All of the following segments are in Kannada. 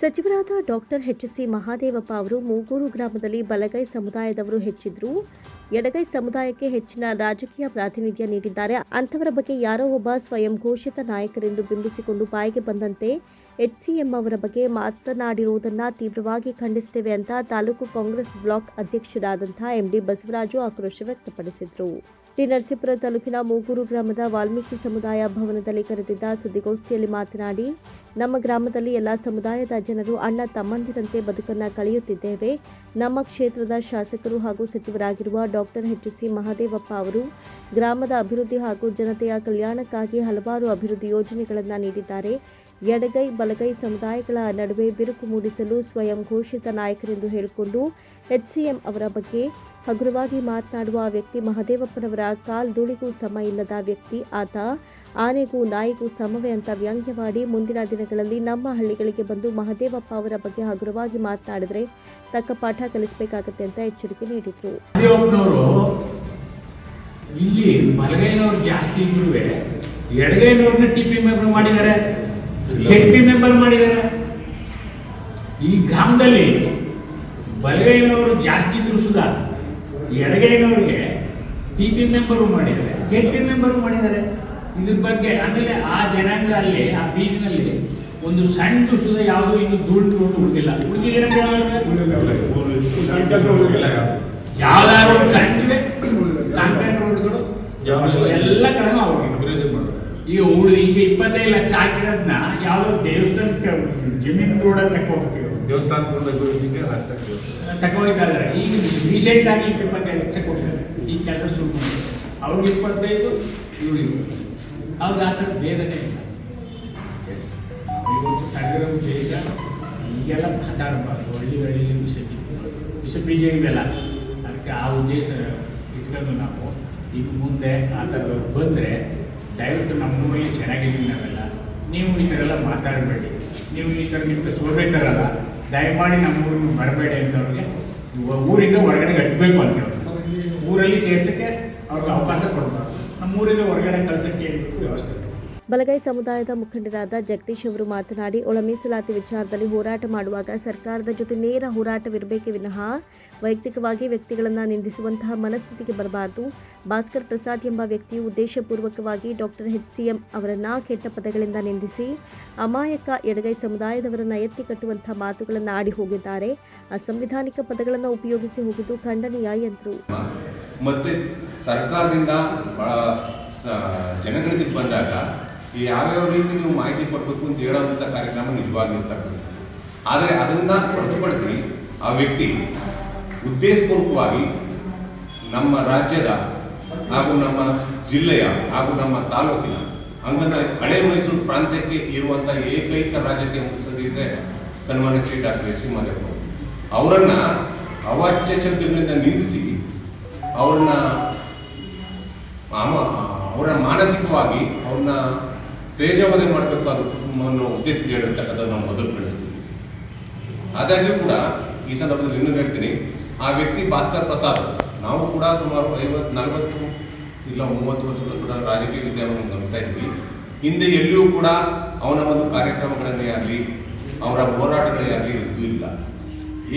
ಸಚಿವರಾದ ಡಾಕ್ಟರ್ ಎಚ್ ಸಿ ಮಹಾದೇವಪ್ಪ ಅವರು ಮೂಗೂರು ಗ್ರಾಮದಲ್ಲಿ ಬಲಗೈ ಸಮುದಾಯದವರು ಹೆಚ್ಚಿದ್ರು. ಎಡಗೈ ಸಮುದಾಯಕ್ಕೆ ಹೆಚ್ಚಿನ ರಾಜಕೀಯ ಪ್ರಾತಿನಿಧ್ಯ ನೀಡಿದ್ದಾರೆ. ಅಂಥವರ ಬಗ್ಗೆ ಯಾರೋ ಒಬ್ಬ ಸ್ವಯಂ ಘೋಷಿತ ನಾಯಕರೆಂದು ಬಿಂಬಿಸಿಕೊಂಡು ಬಾಯಿಗೆ ಬಂದಂತೆ ಎಚ್ಸಿಎಂ ಅವರ ಬಗ್ಗೆ ಮಾತನಾಡಿರುವುದನ್ನು ತೀವ್ರವಾಗಿ ಖಂಡಿಸುತ್ತೇವೆ ಅಂತ ತಾಲೂಕು ಕಾಂಗ್ರೆಸ್ ಬ್ಲಾಕ್ ಅಧ್ಯಕ್ಷರಾದಂತಹ ಎಂಡಿ ಬಸವರಾಜು ಆಕ್ರೋಶ ವ್ಯಕ್ತಪಡಿಸಿದರು. ಶ್ರೀ ನರಸೀಪುರ ತಾಲೂಕಿನ ಮೂಗೂರು ಗ್ರಾಮದ ವಾಲ್ಮೀಕಿ ಸಮುದಾಯ ಭವನದಲ್ಲಿ ಕರೆದಿದ್ದ ಸುದ್ದಿಗೋಷ್ಠಿಯಲ್ಲಿ ಮಾತನಾಡಿ ನಮ್ಮ ಗ್ರಾಮದಲ್ಲಿ ಎಲ್ಲ ಸಮುದಾಯದ ಜನರು ಅಣ್ಣ ತಮ್ಮಂದಿರಂತೆ ಬದುಕನ್ನು ಕಳೆಯುತ್ತಿದ್ದೇವೆ. ನಮ್ಮ ಕ್ಷೇತ್ರದ ಶಾಸಕರು ಹಾಗೂ ಸಚಿವರಾಗಿರುವ ಡಾಕ್ಟರ್ ಎಚ್ ಸಿ ಮಹಾದೇವಪ್ಪ ಅವರು ಗ್ರಾಮದ ಅಭಿವೃದ್ಧಿ ಹಾಗೂ ಜನತೆಯ ಕಲ್ಯಾಣಕ್ಕಾಗಿ ಹಲವಾರು ಅಭಿವೃದ್ಧಿ ಯೋಜನೆಗಳನ್ನು ನೀಡಿದ್ದಾರೆ. ಎಡಗೈ ಬಲಗೈ ಸಮುದಾಯಗಳ ನಡುವೆ ಬಿರುಕು ಮೂಡಿಸಲು ಸ್ವಯಂ ಘೋಷಿತ ನಾಯಕರೆಂದು ಹೇಳಿಕೊಂಡು ಎಚ್ಸಿಎಂ ಅವರ ಬಗ್ಗೆ ಹಗುರವಾಗಿ ಮಾತನಾಡುವ ವ್ಯಕ್ತಿ ಮಹದೇವಪ್ಪನವರ ಕಾಲ್ದುಳಿಗೂ ಸಮ ಇಲ್ಲದ ವ್ಯಕ್ತಿ ಆತ. ಆನೆಗೂ ನಾಯಿಗೂ ಸಮವೇ ಅಂತ ವ್ಯಂಗ್ಯವಾಡಿ ಮುಂದಿನ ದಿನಗಳಲ್ಲಿ ನಮ್ಮ ಹಳ್ಳಿಗಳಿಗೆ ಬಂದು ಮಹದೇವಪ್ಪ ಅವರ ಬಗ್ಗೆ ಹಗುರವಾಗಿ ಮಾತನಾಡಿದರೆ ತಕ್ಕ ಪಾಠ ಕಲಿಸಬೇಕಾಗತ್ತೆ ಅಂತ ಎಚ್ಚರಿಕೆ ನೀಡಿದರು. ಇಲ್ಲಿ ಜಾಸ್ತಿ ಎಡಗೈನವ್ರನ್ನ ಟಿಪ್ಪಿ ಪಿ ಮಾಡಿದ್ದಾರೆ. ಕೆಟ್ ಮೆಂಬರ್ ಮಾಡಿದ್ದಾರೆ. ಈ ಗ್ರಾಮದಲ್ಲಿ ಬಲಗೈನವರು ಜಾಸ್ತಿ ಇದ್ರು ಸುಧಾ ಎಡಗೈನವ್ರಿಗೆ ಟಿ ಪಿ ಮೆಂಬರು ಮಾಡಿದ್ದಾರೆ. ಕೆಟ್ ಪಿ ಮೆಂಬರು ಮಾಡಿದ್ದಾರೆ. ಇದ್ರ ಬಗ್ಗೆ ಆಮೇಲೆ ಆ ಜನಾಂಗ ಅಲ್ಲಿ ಆ ಬೀದಿನಲ್ಲಿ ಒಂದು ಸಣ್ಣ ಸುಧಾ ಯಾವುದು ಇನ್ನು ಧೂಳು ಹುಡುಗಿಲ್ಲ ಹುಡುಗಿಲ್ಲ ಯಾವ್ದಾದ್ರು ಸಣ್ಣ ಕಾಂಕ್ರೀಟ್ ರೋಡ್ಗಳು ಎಲ್ಲ ಕಡೆನೂ ಅವ್ರಿಗೆ ಈಗ ಉಳಿ ಈಗ ಇಪ್ಪತ್ತೈದು ಲಕ್ಷ ಹಾಕಿರೋದನ್ನ ಯಾವುದೋ ದೇವಸ್ಥಾನಕ್ಕೆ ಜಮೀನು ಕೂಡ ತಗೋಗ್ತೀವಿ ದೇವಸ್ಥಾನ ಅಭಿವೃದ್ಧಿಗೆ ಹಸ್ತಕ್ಷೇಪ ತಗೋಯ್ತಾ ಇದ್ದಾರೆ ಈಗ ರೀಸೆಂಟ್ ಆಗಿ ಇಪ್ಪತ್ತೈದು ಲಕ್ಷ ಕೊಟ್ಟಿದ್ದಾರೆ ಈ ಕೆಲಸ ಶುರು ಅವ್ರಿಗೆ ಇಪ್ಪತ್ತೈದು ಇವ್ರಿಗೆ ಅವ್ರಿಗೆ ಆ ಥರ ಭೇದನೇ ಇಲ್ಲ. ಇವತ್ತು ದೇಶ ಈಗೆಲ್ಲ ಮಾತಾಡಬಾರ್ದು ಹಳ್ಳಿ ಹಳ್ಳಿ ವಿಷ ವಿಷ ಬೀಜ ಇವೆಲ್ಲ. ಅದಕ್ಕೆ ಆ ಉದ್ದೇಶ ಇಟ್ಕೊಂಡು ನಾವು ಈಗ ಮುಂದೆ ಆ ಥರ ಬಂದರೆ ದಯವಿಟ್ಟು ನಮ್ಮ ಊರಲ್ಲಿ ನಾವೆಲ್ಲ. ನೀವು ಈ ಥರ ಎಲ್ಲ ಮಾತಾಡಬೇಡಿ. ನೀವು ಈ ಥರ ನಿಮ್ಗೆ ಸೋಲ್ಬೇಕಾರಲ್ಲ ದಯಮಾಡಿ ನಮ್ಮ ಊರಿಗೆ ಬರಬೇಡಿ ಅಂತ ಅವ್ರಿಗೆ ಊರಿಂದ ಹೊರಗಡೆ ಕಟ್ಟಬೇಕು ಅಂತ ಊರಲ್ಲಿ ಸೇರ್ಸೋಕ್ಕೆ ಅವ್ರಿಗೆ ಅವಕಾಶ ಕೊಡ್ತಾರೆ ನಮ್ಮ ಊರಿಂದ ಹೊರಗಡೆ ಕಳ್ಸೋಕ್ಕೆ ವ್ಯವಸ್ಥೆ ಬಲಗೈ ಸಮುದಾಯದ ಮುಖಂಡರಾದ ಜಗದೀಶ್ ಅವರು ಮಾತನಾಡಿ ಒಳ ಮೀಸಲಾತಿ ವಿಚಾರದಲ್ಲಿ ಹೋರಾಟ ಮಾಡುವಾಗ ಸರ್ಕಾರದ ಜೊತೆ ನೇರ ಹೋರಾಟವಿರಬೇಕೇ ವಿನಃ ವೈಯಕ್ತಿಕವಾಗಿ ವ್ಯಕ್ತಿಗಳನ್ನು ನಿಂದಿಸುವಂತಹ ಮನಸ್ಥಿತಿಗೆ ಬರಬಾರದು. ಭಾಸ್ಕರ್ ಪ್ರಸಾದ್ ಎಂಬ ವ್ಯಕ್ತಿಯು ಉದ್ದೇಶಪೂರ್ವಕವಾಗಿ ಡಾಕ್ಟರ್ ಎಚ್ ಸಿ ಎಂ ಅವರನ್ನ ಕೆಟ್ಟ ಪದಗಳಿಂದ ನಿಂದಿಸಿ, ಅಮಾಯಕ ಎಡಗೈ ಸಮುದಾಯದವರನ್ನು ಎತ್ತಿ ಕಟ್ಟುವಂತಹ ಮಾತುಗಳನ್ನು ಆಡಿ ಹೋಗಿದ್ದಾರೆ. ಅಸಂವಿಧಾನಿಕ ಪದಗಳನ್ನು ಉಪಯೋಗಿಸಿ ಹೋಗಿದ್ದು ಖಂಡನೀಯ ಎಂದರು. ಮತ್ತೆ ಸರ್ಕಾರದಿಂದ ಜನಗಳಿಗೆ ಬಂದಾಗ ಯಾವ್ಯಾವ ರೀತಿ ನೀವು ಮಾಹಿತಿ ಕೊಡಬೇಕು ಅಂತ ಹೇಳೋವಂಥ ಕಾರ್ಯಕ್ರಮ ನಿಜವಾಗಿರ್ತಕ್ಕಂಥದ್ದು ಆದರೆ ಅದನ್ನು ಹೊರತುಪಡಿಸಿ ಆ ವ್ಯಕ್ತಿ ಉದ್ದೇಶಪೂರ್ವಕವಾಗಿ ನಮ್ಮ ರಾಜ್ಯದ ಹಾಗೂ ನಮ್ಮ ಜಿಲ್ಲೆಯ ಹಾಗೂ ನಮ್ಮ ತಾಲೂಕಿನ ಹಂಗಂದ್ರೆ ಹಳೆ ಮೈಸೂರು ಪ್ರಾಂತ್ಯಕ್ಕೆ ಇರುವಂಥ ಏಕೈಕ ರಾಜಕೀಯ ಮುತ್ಸದಿದ್ರೆ ಸನ್ಮಾನ್ಯ Shri doctor S C Mahadev ಅವರನ್ನ ಅವಾಚ್ಯ ಶಬ್ದಗಳಿಂದ ನಿಲ್ಲಿಸಿ ಅವ್ರನ್ನ ಅವ- ಅವರ ಮಾನಸಿಕವಾಗಿ ಅವ್ರನ್ನ ತೇಜವಧೆ ಮಾಡಬೇಕು ಅನ್ನೋ ಉದ್ದೇಶದಿಂದ ಹೇಳಿರ್ತಕ್ಕಂಥದ್ದು ನಾವು ಮೊದಲು ಕಳಿಸ್ತೀವಿ ಆದಾಗ್ಯೂ ಕೂಡ ಈ ಸಂದರ್ಭದಲ್ಲಿ ಇನ್ನೂ ಹೇಳ್ತೀನಿ, ಆ ವ್ಯಕ್ತಿ ಭಾಸ್ಕರ್ ಪ್ರಸಾದ್, ನಾವು ಕೂಡ ಸುಮಾರು ಐವತ್ತು ನಲವತ್ತು ಇಲ್ಲ ಮೂವತ್ತು ವರ್ಷಗಳು ಕೂಡ ರಾಜಕೀಯ ವಿದ್ಯಮಾನ ಗಮನಿಸ್ತಾ ಇದ್ವಿ. ಹಿಂದೆ ಎಲ್ಲಿಯೂ ಕೂಡ ಅವನ ಒಂದು ಕಾರ್ಯಕ್ರಮಗಳನ್ನೇ ಆಗಲಿ, ಅವರ ಹೋರಾಟಗಳೇ ಆಗಲಿ ಇದ್ದೂ ಇಲ್ಲ.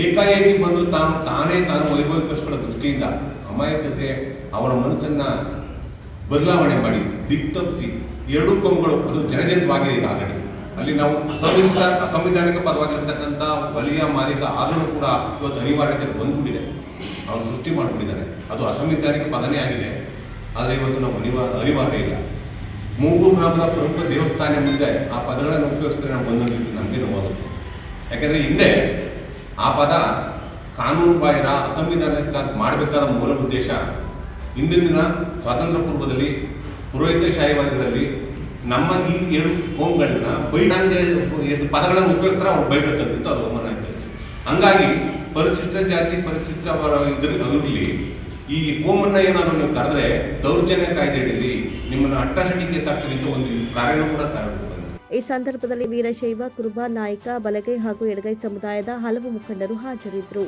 ಏಕಾಏಕಿ ಬಂದು ತಾನು ತಾನೇ ತಾನು ವೈಭವೀಕರಿಸಿಕೊಳ್ಳೋ ದೃಷ್ಟಿಯಿಂದ ಅಮಾಯಕತೆ, ಅವರ ಮನಸ್ಸನ್ನು ಬದಲಾವಣೆ ಮಾಡಿ ದಿಕ್ತಪ್ಪಿಸಿ ಎರಡೂ ಕೊಂಬುಗಳು ಅದು ಜನಜನಿತವಾಗಿದೆ ಈಗ ಆಲ್ರೆಡಿ ಅಲ್ಲಿ ನಾವು ಅಸಂವಿಧಾನ, ಅಸಂವಿಧಾನಿಕ ಪರವಾಗಿರ್ತಕ್ಕಂಥ ಬಲಿಯ ಮಾಲೀಕ ಆದರೂ ಕೂಡ ಇವತ್ತು ಅನಿವಾರ್ಯತೆ ಬಂದ್ಬಿಟ್ಟಿದೆ. ಅವ್ರು ಸೃಷ್ಟಿ ಮಾಡಿಬಿಟ್ಟಿದ್ದಾರೆ. ಅದು ಅಸಂವಿಧಾನಿಕ ಪದನೇ ಆಗಿದೆ. ಆದರೆ ಇವತ್ತು ನಾವು ಅನಿವಾರ್ಯ ಅನಿವಾರ್ಯ ಇಲ್ಲ. ಮೂಗು ಗ್ರಾಮದ ಪ್ರಮುಖ ದೇವಸ್ಥಾನ ಮುಂದೆ ಆ ಪದಗಳನ್ನು ಉಪಯೋಗಿಸಿದ್ರೆ ನಾವು ಬಂದಿದ್ದು ನಮಗೆ ನೋವು ಯಾಕೆಂದರೆ ಹಿಂದೆ ಆ ಪದ ಕಾನೂನು ಬಾಹಿರ ಅಸಂವಿಧಾನಿಕ ಮಾಡಬೇಕಾದ ಮೂಲ ಉದ್ದೇಶ ಹಿಂದಿನ ಸ್ವಾತಂತ್ರ್ಯ ಪೂರ್ವದಲ್ಲಿ ಪುರೋಹಿತಶಾಹಿವಾದಿಗಳಲ್ಲಿ ನಮ್ಮ ಈ ಏಳು ಹೋಮ್ಗಳನ್ನ ಬೈಡಂಗೆ ಎಷ್ಟು ಪದಗಳನ್ನು ಉಪಯೋಗಿಸ್ತಾರೆ, ಅವ್ರು ಬೈಬೇಕಂತ ಅದು ಅವಮಾನ ಆಯ್ತು. ಹಂಗಾಗಿ ಪರಿಶಿಷ್ಟ ಜಾತಿ, ಪರಿಶಿಷ್ಟ ಇದ್ರ ಅದರಲ್ಲಿ ಈ ಹೋಮನ್ನ ಏನಾದ್ರು ನೀವು ಕರೆದ್ರೆ ದೌರ್ಜನ್ಯ ಕಾಯ್ದೆಯಲ್ಲಿ ನಿಮ್ಮನ್ನು ಅಟ್ರಾಸಿಟಿ ಕೇಸ್ ಆಗ್ತದೆ ಒಂದು ಕಾರ್ಯನೂ ಕೂಡ ಕಾರಣ ಈ ಸಂದರ್ಭದಲ್ಲಿ ವೀರಶೈವ, ಕುರುಬ, ನಾಯಕ, ಬಲಗೈ ಹಾಗೂ ಎಡಗೈ ಸಮುದಾಯದ ಹಲವು ಮುಖಂಡರು ಹಾಜರಿದ್ದರು.